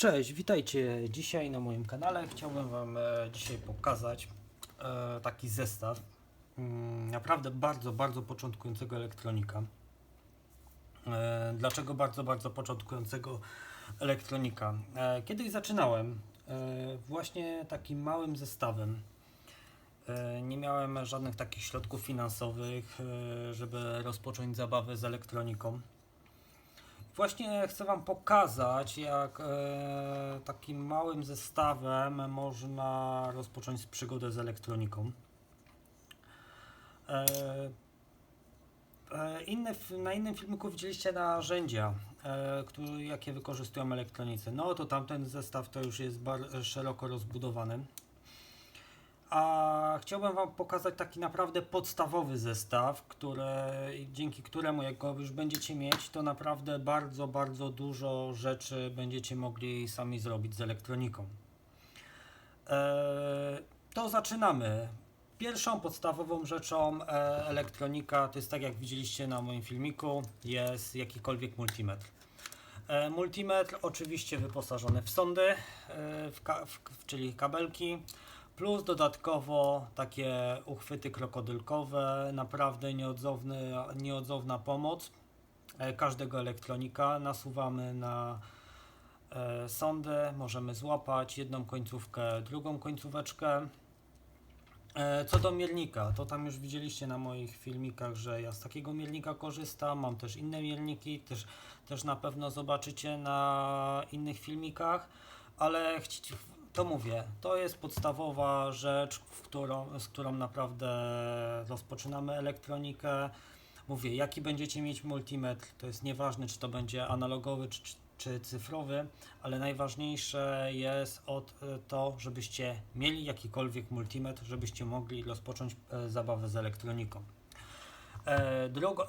Cześć, witajcie dzisiaj na moim kanale. Chciałbym Wam e, dzisiaj pokazać e, taki zestaw mm, naprawdę bardzo, bardzo początkującego elektronika. E, Dlaczego bardzo, bardzo początkującego elektronika? Kiedyś zaczynałem właśnie takim małym zestawem. Nie miałem żadnych takich środków finansowych, żeby rozpocząć zabawę z elektroniką. Właśnie chcę Wam pokazać, jak e, takim małym zestawem można rozpocząć przygodę z elektroniką. E, e, inne, f- na innym filmiku widzieliście narzędzia, e, które, jakie wykorzystują elektronicy. No to tamten zestaw to już jest bar, szeroko rozbudowany. A chciałbym Wam pokazać taki naprawdę podstawowy zestaw, który, dzięki któremu, jak go już będziecie mieć, to naprawdę bardzo, bardzo dużo rzeczy będziecie mogli sami zrobić z elektroniką. Eee, to zaczynamy. Pierwszą podstawową rzeczą e, elektronika to jest tak jak widzieliście na moim filmiku, jest jakikolwiek multimetr. E, multimetr oczywiście wyposażony w sondy, e, w ka- w, czyli kabelki, plus dodatkowo takie uchwyty krokodylkowe, naprawdę nieodzowny, nieodzowna pomoc e, każdego elektronika. Nasuwamy na e, sondę, możemy złapać jedną końcówkę, drugą końcóweczkę. E, Co do miernika, to tam już widzieliście na moich filmikach, że ja z takiego miernika korzystam. Mam też inne mierniki, też, też na pewno zobaczycie na innych filmikach, ale to mówię, to jest podstawowa rzecz, w którą, z którą naprawdę rozpoczynamy elektronikę. Mówię, jaki będziecie mieć multimetr, to jest nieważne, czy to będzie analogowy, czy, czy, cyfrowy, ale najważniejsze jest od, e, to, żebyście mieli jakikolwiek multimetr, żebyście mogli rozpocząć e, zabawę z elektroniką. E, drug,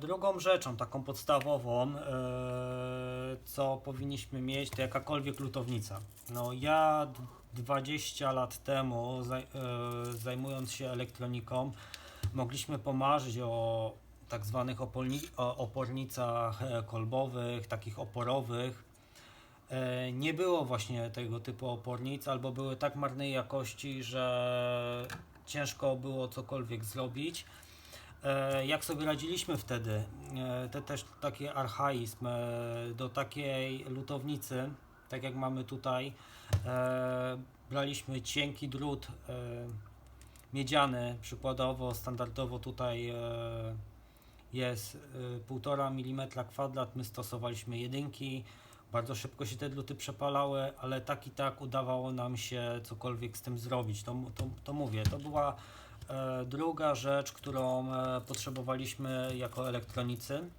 drugą rzeczą, taką podstawową, co powinniśmy mieć, to jakakolwiek lutownica. No ja d- 20 lat temu, e, zajmując się elektroniką, mogliśmy pomarzyć o tak zwanych opornicach e, kolbowych, takich oporowych. E, nie było właśnie tego typu opornic, albo były tak marnej jakości, że ciężko było cokolwiek zrobić. E, Jak sobie radziliśmy wtedy? E, To też taki archaizm. e, Do takiej lutownicy, tak jak mamy tutaj, braliśmy cienki drut miedziany, przykładowo, standardowo tutaj jest e, 1,5 mm kwadrat, my stosowaliśmy jedynki, bardzo szybko się te druty przepalały, ale tak i tak udawało nam się cokolwiek z tym zrobić. To, to, to mówię, to była druga rzecz, którą e, potrzebowaliśmy jako elektronicy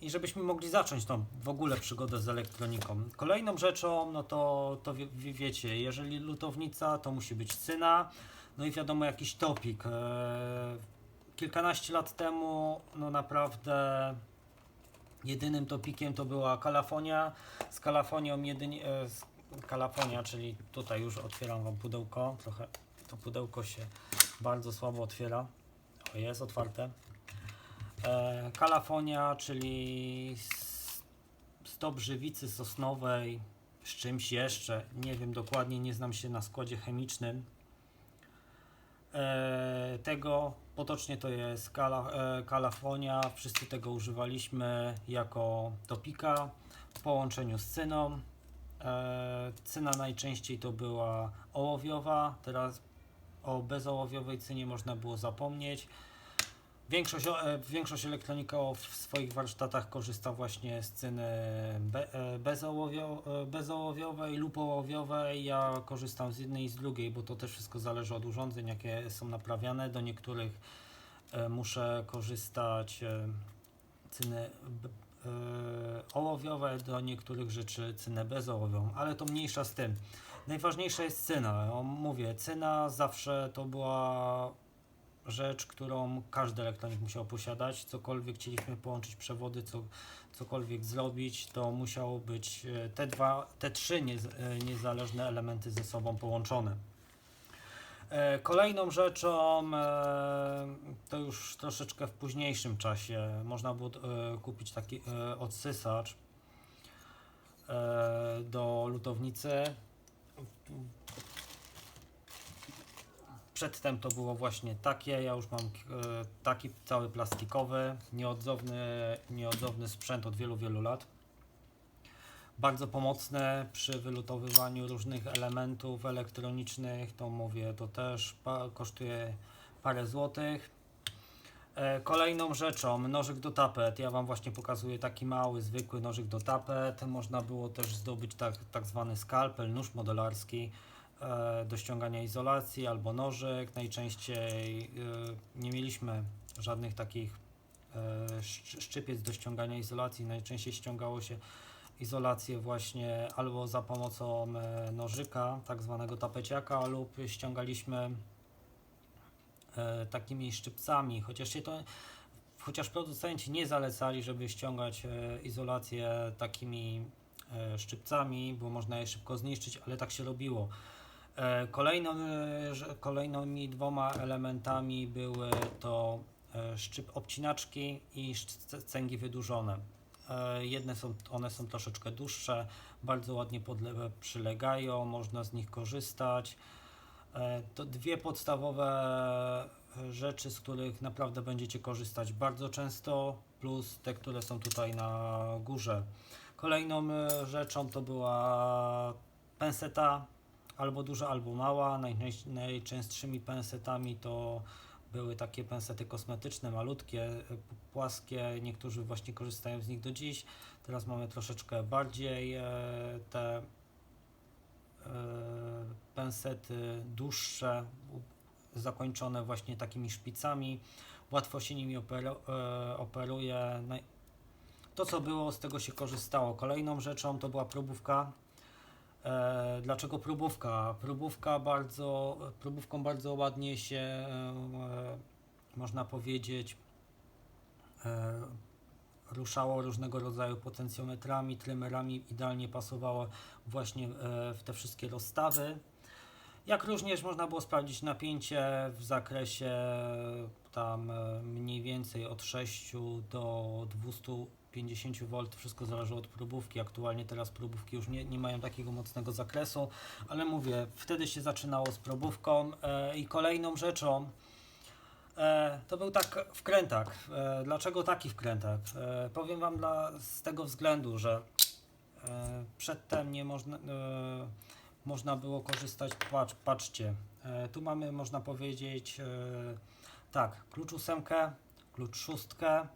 i żebyśmy mogli zacząć tą w ogóle przygodę z elektroniką. Kolejną rzeczą, no to, to wie, wie- wiecie, jeżeli lutownica, to musi być cyna, no i wiadomo jakiś topik. E, kilkanaście lat temu, no naprawdę jedynym topikiem to była kalafonia. Z kalafonią jedynie, e, z kalafonia, czyli tutaj już otwieram wam pudełko, trochę to pudełko się bardzo słabo otwiera. O, jest otwarte. E, kalafonia, czyli s- stop żywicy sosnowej z czymś jeszcze. Nie wiem dokładnie, nie znam się na składzie chemicznym. E, tego potocznie to jest kala, e, kalafonia. Wszyscy tego używaliśmy jako topika w połączeniu z cyną. E, cyna najczęściej to była ołowiowa, teraz o bezołowiowej cynie można było zapomnieć. Większość, e, większość elektronika w swoich warsztatach korzysta właśnie z cyny be, e, bezołowio, e, bezołowiowej lub ołowiowej. Ja korzystam z jednej i z drugiej, bo to też wszystko zależy od urządzeń, jakie są naprawiane. Do niektórych muszę korzystać e, ołowiowe, do niektórych rzeczy cynę bezołowiową, ale to mniejsza z tym. Najważniejsza jest cyna. O, mówię, cyna zawsze to była rzecz, którą każdy elektronik musiał posiadać. Cokolwiek chcieliśmy połączyć przewody, co, cokolwiek zrobić, to musiało być e, te dwa, te trzy e, niezależne elementy ze sobą połączone. E, Kolejną rzeczą, to już troszeczkę w późniejszym czasie, można było kupić taki odsysacz. do lutownicy. Przedtem to było właśnie takie, ja już mam e, taki cały plastikowy, nieodzowny, nieodzowny sprzęt od wielu, wielu lat. Bardzo pomocne przy wylutowywaniu różnych elementów elektronicznych, to mówię, to też kosztuje parę złotych. E, Kolejną rzeczą, nożyk do tapet. Ja Wam właśnie pokazuję taki mały, zwykły nożyk do tapet. Można było też zdobyć tak, tak zwany skalpel, nóż modelarski e, do ściągania izolacji albo nożyk. Najczęściej e, nie mieliśmy żadnych takich szczy- szczypiec do ściągania izolacji. Najczęściej ściągało się izolację właśnie albo za pomocą nożyka, tak zwanego tapeciaka, lub ściągaliśmy takimi szczypcami, chociaż się to chociaż producenci nie zalecali, żeby ściągać e, izolację takimi e, szczypcami, bo można je szybko zniszczyć, ale tak się robiło. E, Kolejną, e, kolejnymi dwoma elementami były to e, szczyp obcinaczki i cęgi wydłużone. E, Jedne są, one są troszeczkę dłuższe, bardzo ładnie podle- przylegają, można z nich korzystać. E, To dwie podstawowe rzeczy, z których naprawdę będziecie korzystać bardzo często, plus te, które są tutaj na górze. Kolejną e, rzeczą to była penseta, albo duża, albo mała. Najczęstszymi pensetami to były takie pensety kosmetyczne, malutkie, płaskie. Niektórzy właśnie korzystają z nich do dziś. Teraz mamy troszeczkę bardziej e, te pensety dłuższe, zakończone właśnie takimi szpicami. Łatwo się nimi opero, e, operuje. To co było, z tego się korzystało. Kolejną rzeczą to była próbówka. E, dlaczego próbówka? Próbówka bardzo, próbówką bardzo ładnie się, e, można powiedzieć, e, ruszało różnego rodzaju potencjometrami, trymerami, idealnie pasowało właśnie e, w te wszystkie rozstawy. Jak również można było sprawdzić napięcie w zakresie tam e, mniej więcej od 6 do 250 V, wszystko zależy od próbówki. Aktualnie teraz próbówki już nie, nie mają takiego mocnego zakresu, ale mówię, wtedy się zaczynało z próbówką e, i kolejną rzeczą e, to był tak wkrętak. E, dlaczego taki wkrętak? E, powiem Wam dla, z tego względu, że przedtem nie można, można było korzystać, patrz, patrzcie, tu mamy, można powiedzieć, tak, klucz ósemkę, klucz szóstkę,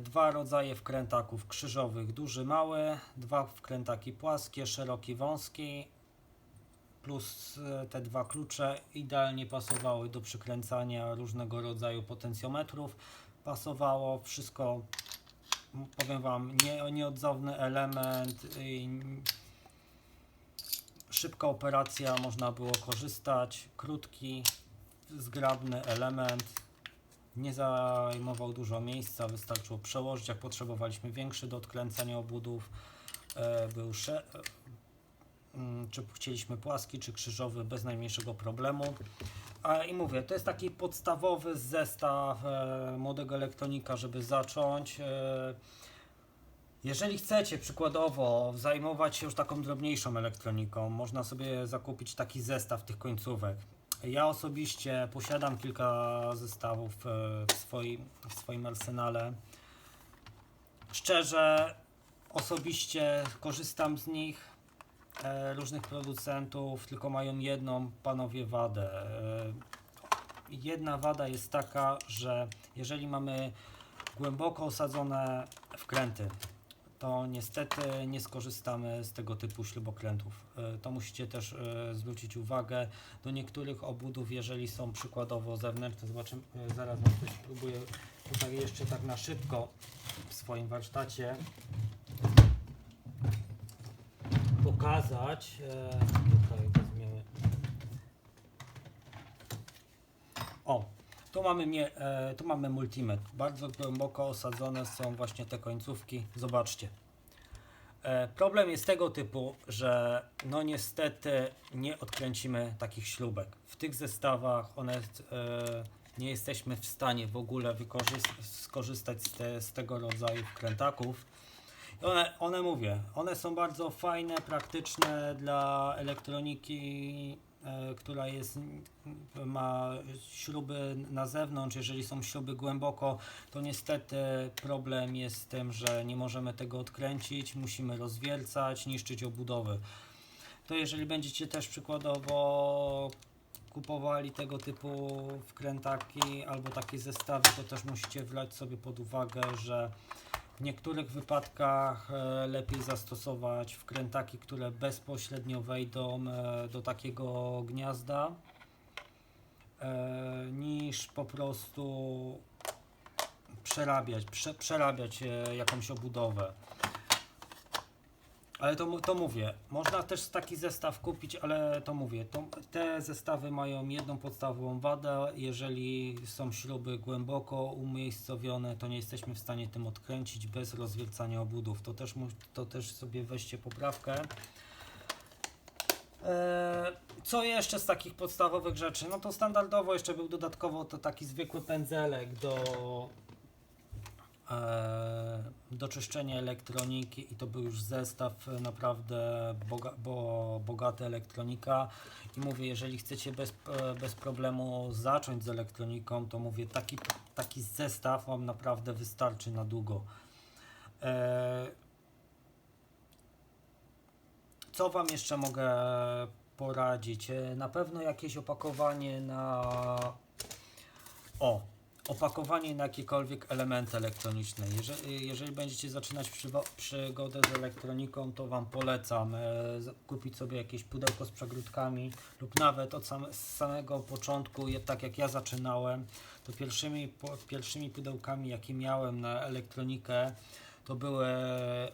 dwa rodzaje wkrętaków krzyżowych, duży, mały, dwa wkrętaki płaskie, szeroki, wąski, plus e, te dwa klucze idealnie pasowały do przykręcania różnego rodzaju potencjometrów, pasowało wszystko, powiem Wam, nie, nieodzowny element, szybka operacja, można było korzystać, krótki, zgrabny element, nie zajmował dużo miejsca, wystarczyło przełożyć, jak potrzebowaliśmy większy do odkręcania obudów, e, był czy chcieliśmy płaski, czy krzyżowy, bez najmniejszego problemu. I mówię, to jest taki podstawowy zestaw e, młodego elektronika, żeby zacząć. E, jeżeli chcecie przykładowo zajmować się już taką drobniejszą elektroniką, można sobie zakupić taki zestaw tych końcówek. Ja osobiście posiadam kilka zestawów e, w swoim, w swoim arsenale. Szczerze, osobiście korzystam z nich różnych producentów, tylko mają jedną panowie wadę. E, jedna wada jest taka, że jeżeli mamy głęboko osadzone wkręty, to niestety nie skorzystamy z tego typu śrubokrętów. E, To musicie też e, zwrócić uwagę. Do niektórych obudów, jeżeli są przykładowo zewnętrzne, zobaczymy, e, zaraz coś spróbuję tutaj jeszcze tak na szybko w swoim warsztacie pokazać. E, Tutaj weźmiemy. O, tu mamy, mnie, e, tu mamy multimet. Bardzo głęboko osadzone są właśnie te końcówki. Zobaczcie. E, problem jest tego typu, że no niestety nie odkręcimy takich śrubek. W tych zestawach one nie jesteśmy w stanie w ogóle skorzystać z, te, z tego rodzaju wkrętaków. One, one mówię, one są bardzo fajne, praktyczne dla elektroniki, e, która jest, ma śruby na zewnątrz. Jeżeli są śruby głęboko, to niestety problem jest z tym, że nie możemy tego odkręcić, musimy rozwiercać, niszczyć obudowy. To jeżeli będziecie też przykładowo kupowali tego typu wkrętaki albo takie zestawy, to też musicie wlać sobie pod uwagę, że w niektórych wypadkach e, lepiej zastosować wkrętaki, które bezpośrednio wejdą e, do takiego gniazda, e, niż po prostu przerabiać, prze, przerabiać jakąś obudowę. Ale to, to mówię, można też taki zestaw kupić, ale to mówię, to, te zestawy mają jedną podstawową wadę, jeżeli są śruby głęboko umiejscowione, to nie jesteśmy w stanie tym odkręcić bez rozwiercania obudów. To też, to też sobie weźcie poprawkę. Eee, Co jeszcze z takich podstawowych rzeczy? No to standardowo jeszcze był dodatkowo to taki zwykły pędzelek do do czyszczenia elektroniki i to był już zestaw e, naprawdę boga, bo, elektronika i mówię, jeżeli chcecie bez, e, bez problemu zacząć z elektroniką, to mówię, taki, taki zestaw Wam naprawdę wystarczy na długo. E, co Wam jeszcze mogę poradzić? Na pewno jakieś opakowanie na... O, opakowanie na jakiekolwiek elementy elektroniczne. Jeżeli, jeżeli będziecie zaczynać przygodę z elektroniką, to Wam polecam e, kupić sobie jakieś pudełko z przegródkami lub nawet od sam, z samego początku, tak jak ja zaczynałem, to pierwszymi, po, pierwszymi pudełkami, jakie miałem na elektronikę, to były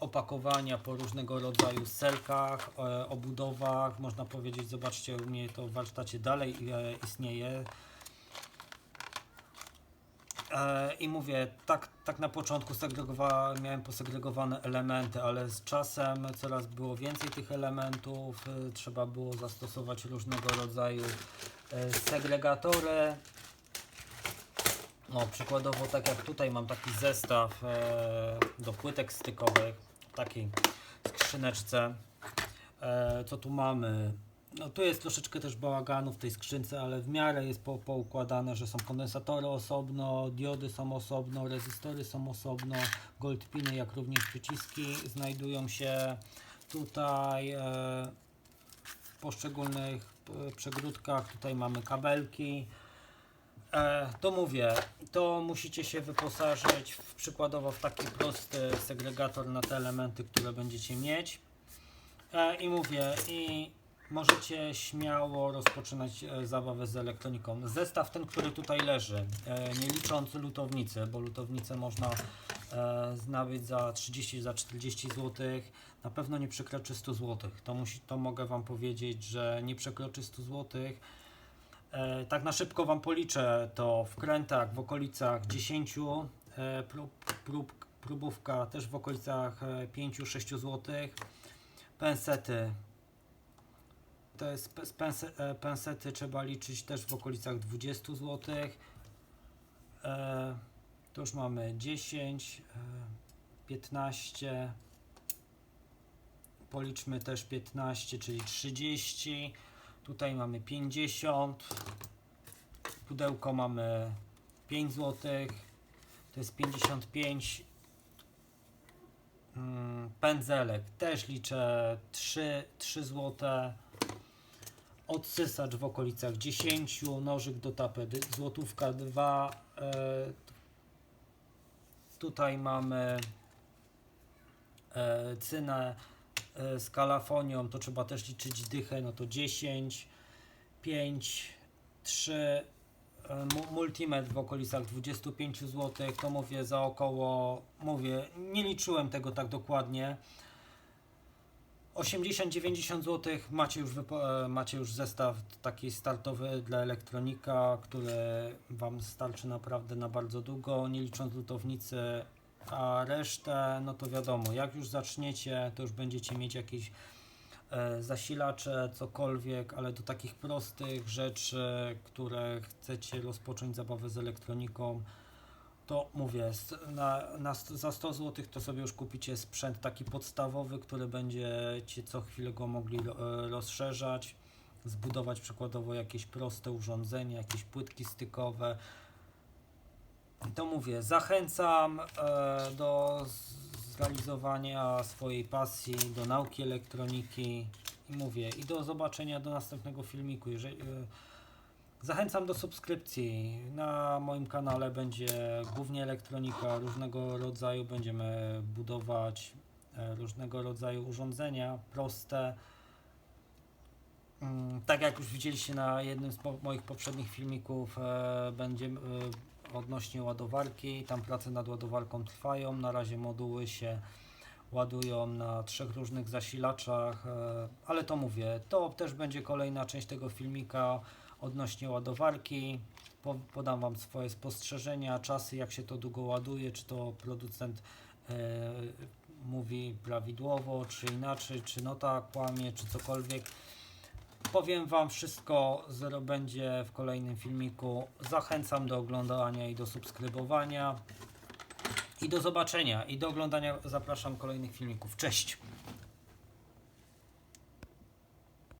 opakowania po różnego rodzaju selkach, e, obudowach. Można powiedzieć, zobaczcie, u mnie to w warsztacie dalej e, istnieje. E, I mówię, tak, tak na początku segregowa- miałem posegregowane elementy, ale z czasem coraz było więcej tych elementów. e, Trzeba było zastosować różnego rodzaju e, segregatory. No, przykładowo, tak jak tutaj mam taki zestaw do płytek stykowych, w takiej skrzyneczce. Co tu mamy? No tu jest troszeczkę też bałaganu w tej skrzynce, ale w miarę jest po, poukładane, że są kondensatory osobno, diody są osobno, rezystory są osobno, goldpiny jak również przyciski znajdują się tutaj e, w poszczególnych e, przegródkach. Tutaj mamy kabelki. E, to mówię, to musicie się wyposażyć w, przykładowo w taki prosty segregator na te elementy, które będziecie mieć. E, I mówię, i możecie śmiało rozpoczynać e, zabawę z elektroniką. Zestaw ten, który tutaj leży, e, nie licząc lutownicy, bo lutownicę można e, znabyć za 30, za 40 zł, na pewno nie przekroczy 100 zł. To, musi, to mogę Wam powiedzieć, że nie przekroczy 100 zł. Tak na szybko Wam policzę to w krętach w okolicach 10, e, prób, prób, próbówka też w okolicach e, 5-6 zł. Pensety to jest e, pensety trzeba liczyć też w okolicach 20 zł. E, to już mamy 10, e, 15. Policzmy też 15, czyli 30. Tutaj mamy 50. Pudełko mamy 5 zł. To jest 55. Mm, Pędzelek też liczę 3, 3 zł. Odsysacz w okolicach 10. Nożyk do tapety złotówka 2. E, tutaj mamy e, cynę e, z kalafonią, to trzeba też liczyć dychę, no to 10, 5, 3, e, mu- multimetr w okolicach 25 zł, to mówię za około, mówię, nie liczyłem tego tak dokładnie. 80-90 zł macie już, e, macie już zestaw taki startowy dla elektronika, który Wam starczy naprawdę na bardzo długo, nie licząc lutownicy, a resztę, no to wiadomo, jak już zaczniecie, to już będziecie mieć jakieś e, zasilacze, cokolwiek, ale do takich prostych rzeczy, które chcecie rozpocząć zabawę z elektroniką, to mówię, na, na, za 100 zł to sobie już kupicie sprzęt taki podstawowy, który będziecie co chwilę go mogli e, rozszerzać, zbudować przykładowo jakieś proste urządzenie, jakieś płytki stykowe. To mówię, zachęcam e, do zrealizowania swojej pasji, do nauki elektroniki i mówię, i do zobaczenia do następnego filmiku. Jeżeli, e, Zachęcam do subskrypcji. Na moim kanale będzie głównie elektronika różnego rodzaju. Będziemy budować e, różnego rodzaju urządzenia proste. Mm, Tak jak już widzieliście na jednym z moich poprzednich filmików, e, będzie e, odnośnie ładowarki. Tam prace nad ładowarką trwają. Na razie moduły się ładują na trzech różnych zasilaczach, ale to mówię, to też będzie kolejna część tego filmika odnośnie ładowarki. Po, podam Wam swoje spostrzeżenia, czasy, jak się to długo ładuje, czy to producent e, mówi prawidłowo, czy inaczej, czy nota kłamie, czy cokolwiek. Powiem Wam wszystko, zero będzie w kolejnym filmiku. Zachęcam do oglądania i do subskrybowania. I do zobaczenia i do oglądania zapraszam kolejnych filmików. Cześć!